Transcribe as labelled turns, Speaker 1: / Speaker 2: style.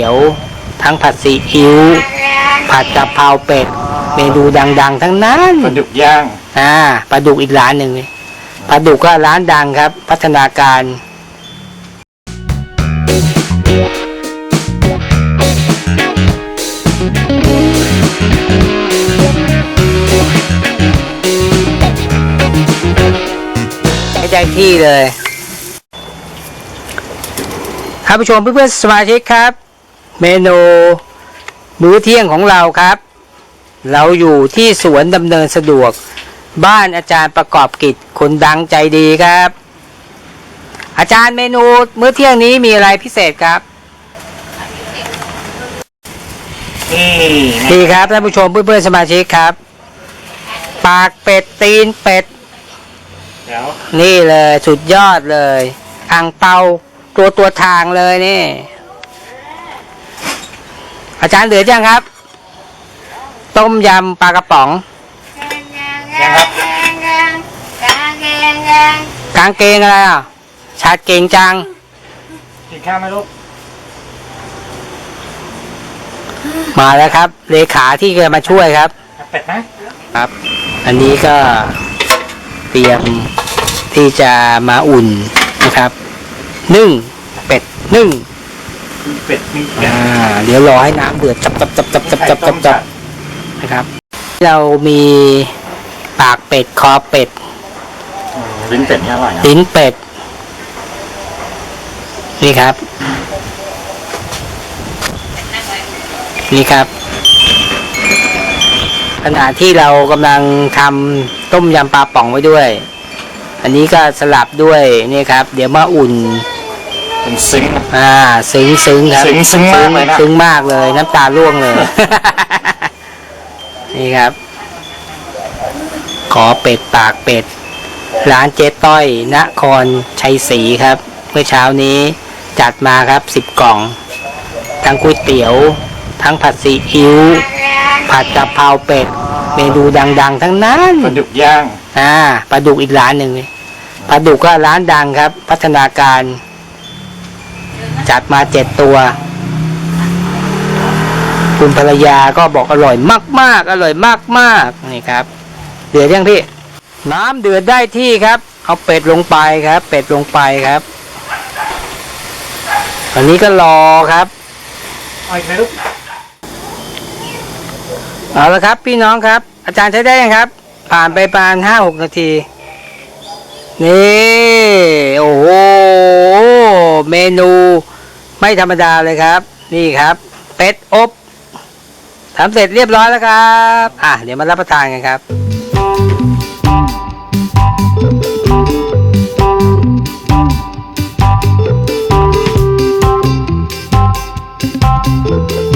Speaker 1: เดี๋ยวทั้งผัดซีอิ๊วผัดกะเพราเป็ดเมนูดัง ๆ ทั้งนั้น
Speaker 2: ปลาดุกย่าง
Speaker 1: อ่าปลาดุกอีกร้านหนึ่งนี่ปลาดุกก็ร้านดังครับ พัฒนาการให้ได้ที่เลยท่านผู้ชมเพื่อนๆสมาชิกครับ เมนูมื้อเที่ยงของเราครับ เราอยู่ที่สวนดำเนินสะดวก บ้านอาจารย์ประกอบกิจคนดังใจดีครับ อาจารย์เมนูมื้อเที่ยงนี้มีอะไรพิเศษครับ
Speaker 2: นี่
Speaker 1: ดีครับท่านผู้ชมเพื่อนๆสมาชิกครับ ปากเป็ดตีนเป็ด
Speaker 2: เดี๋ยว
Speaker 1: นี่เลยสุดยอดเลยอ่างเปาตัวตัวทางเลยนี่ อาจารย์เหลือยังครับ ต้มยำปลากระป๋อง
Speaker 2: ยังครับ
Speaker 1: กางเกงอะไรอะ ชาดเกงจัง
Speaker 2: กินข้าวไหมลูก
Speaker 1: มาแล้วครับ เลขาที่จะมาช่วยครับ
Speaker 2: เอาเป็ดไหม
Speaker 1: ครับ อันนี้ก็เตรียมที่จะมาอุ่นนะครับ นึ่งเป็ดนึ่ง
Speaker 2: มีเป็ดมีเป็ด
Speaker 1: อ่า เดี๋ยวรอให้น้ำเดือดจับจับจับจับจับจับจับจับนะครับ เรามีปากเป็ดคอเป็ด
Speaker 2: อืมลิ้นเป็ดนี่อร่อยนะ
Speaker 1: ลิ้นเป็ด นี่ครับ นี่ครับ ขณะที่เรากำลังทำต้มยำปลาป่องไว้ด้วย อันนี้ก็สลับด้วยนี่ครับ เดี๋ยวมาอุ่น
Speaker 2: เป็นซิงค์
Speaker 1: อ่าซึ้งซึ้งครับ
Speaker 2: ซึ้งซึ้งมากเลยนะ
Speaker 1: ซึ้งมากเลยน้ำตาร่วงเลย นี่ครับ ขอเป็ดปากเป็ด ร้านเจ๊ต้อยนครชัยศรีครับ เมื่อเช้านี้จัดมาครับสิบกล่อง ทั้งก๋วยเตี๋ยว ทั้งผัดซีอิ๊วผัดกะเพราเป็ด เมนูดัง ๆ ทั้งนั้น
Speaker 2: ปลาดุกย่าง
Speaker 1: อ่าปลาดุกอีกร้านหนึ่งนี่ปลาดุกก็ร้านดังครับ พัฒนาการ จัดมาเจ็ดตัว คุณภรรยาก็บอกอร่อยมาก ๆ อร่อยมาก ๆ นี่ครับ เดือดยังพี่ น้ำเดือดได้ที่ครับ เอาเป็ดลงไปครับ เป็ดลงไปครับอันนี้ก็รอครับ
Speaker 2: เอาอีกไหมลูก
Speaker 1: เอาละครับ พี่น้องครับ อาจารย์ใช้ได้ยังครับ ผ่านไปประมาณห้าหกนาทีนี่ โอ้โห เมนู ไม่ธรรมดาเลยครับ นี่ครับ เป็ดอบทำเสร็จเรียบร้อยแล้วครับ อะเดี๋ยวมารับประทานกันครับ
Speaker 2: อ